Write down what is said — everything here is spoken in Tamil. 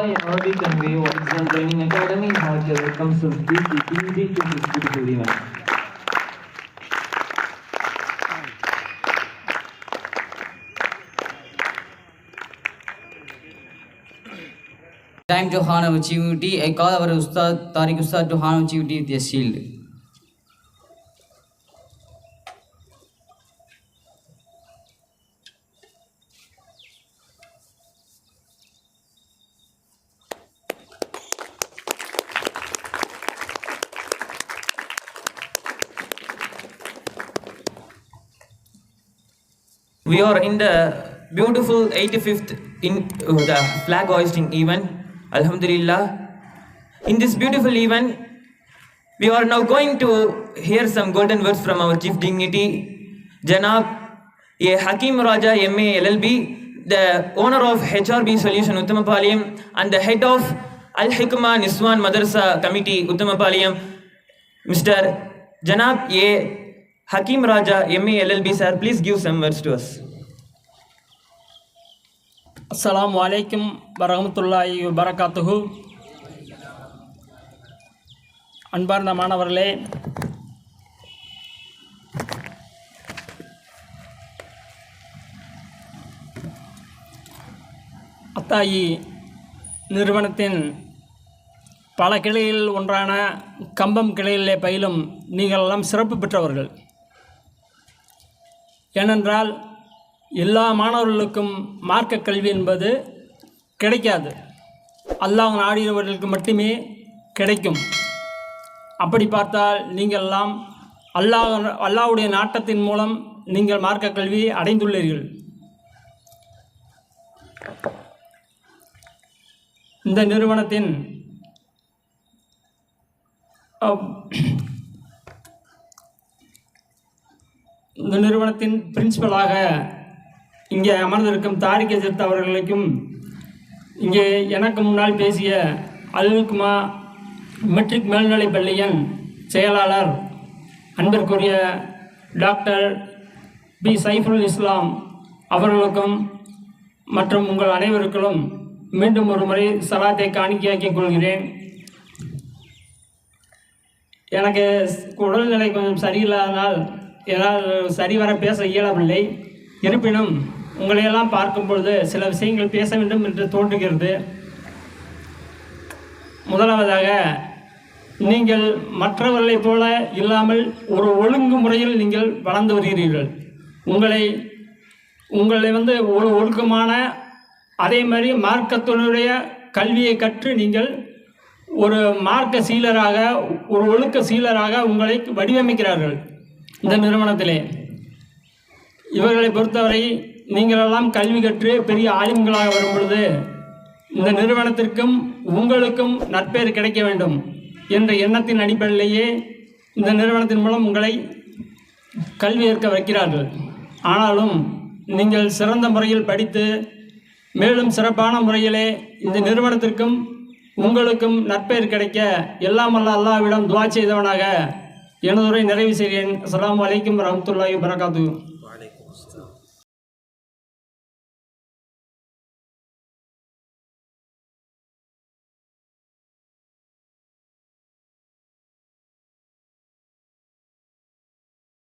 Employ an early convey of Training Academy in Hajjal comes from DT, easy to this beautiful event. Time to Hanavuchi, I call our Ustad, Tariq Ustad to Hanavuchi, the shield. We are in the beautiful 85th in uh, the flag hoisting event. Alhamdulillah. In this beautiful event, we are now going to hear some golden words from our chief dignity, Janab A. Hakim Raja MA LLB, the owner of HRB Solution Uttamapalayam and the head of Al Hikmah Niswan Madrasa Committee Uttamapalayam, Mr. Janab A. Hakim Raja MA LLB sir, please give some words to us. அஸ்லாம் அலைக்கும் வரமத்துல்லாஹி வரகாத்துஹு அன்பார்ந்த மாணவர்களே அத்தாயி நிறுவனத்தின் பல கிளையில் ஒன்றான கம்பம் கிளையிலே பயிலும் நீங்கள் எல்லாம் சிறப்பு பெற்றவர்கள். ஏனென்றால் எல்லா மாணவர்களுக்கும் மார்க்க கல்வி என்பது கிடைக்காது. அல்லாஹ் ஆடியவர்களுக்கு மட்டுமே கிடைக்கும். அப்படி பார்த்தால் நீங்கள் எல்லாம் அல்லாஹ் அல்லாஹ்வுடைய நாட்டத்தின் மூலம் நீங்கள் மார்க்க கல்வி அடைந்துள்ளீர்கள். இந்த நிறுவனத்தின் இந்த நிறுவனத்தின் பிரின்சிபலாக இங்கே அமர்ந்திருக்கும் தாரிக் எஜர்த் அவர்களுக்கும் இங்கே எனக்கு முன்னால் பேசிய அல்குமா மெட்ரிக் மேல்நிலைப் பள்ளியின் செயலாளர் அன்பிற்குரிய டாக்டர் பி. சைஃபுல் இஸ்லாம் அவர்களுக்கும் மற்றும் உங்கள் அனைவருக்கும் மீண்டும் ஒரு முறை சலாத்தை காணிக்கையாக்கிக் கொள்கிறேன். எனக்கு உடல்நிலை கொஞ்சம் சரியில்லாதனால் ஏதாவது சரிவர பேச இயலவில்லை. இருப்பினும் உங்களையெல்லாம் பார்க்கும் பொழுது சில விஷயங்கள் பேச வேண்டும் என்று தோன்றுகிறது. முதலாவதாக நீங்கள் மற்றவர்களை போல இல்லாமல் ஒரு ஒழுங்கு முறையில் நீங்கள் வளர்ந்து வருகிறீர்கள். உங்களை உங்களை வந்து ஒரு ஒழுக்கமான அதே மாதிரி மார்க்கத்தினுடைய கல்வியை கற்று நீங்கள் ஒரு மார்க்க சீலராக ஒரு ஒழுக்க சீலராக உங்களை வடிவமைக்கிறார்கள் இந்த நிறுவனத்திலே. இவர்களை பொறுத்தவரை நீங்களெல்லாம் கல்வி கற்று பெரிய ஆலிம்களாக வரும் பொழுது இந்த நிறுவனத்திற்கும் உங்களுக்கும் நற்பெயர் கிடைக்க வேண்டும் என்ற எண்ணத்தின் அடிப்படையிலேயே இந்த நிறுவனத்தின் மூலம் உங்களை கல்வி ஏற்க வைக்கிறார்கள். ஆனாலும் நீங்கள் சிறந்த முறையில் படித்து மேலும் சிறப்பான முறையிலே இந்த நிறுவனத்திற்கும் உங்களுக்கும் நற்பெயர் கிடைக்க எல்லாம் அல்ல அல்லாவிடம் துவா செய்தவனாக எனதுரை நிறைவு செய்கிறேன். அஸ்லாம் அலைக்கும் வரஹ்மத்துல்லாஹி வரகாத்து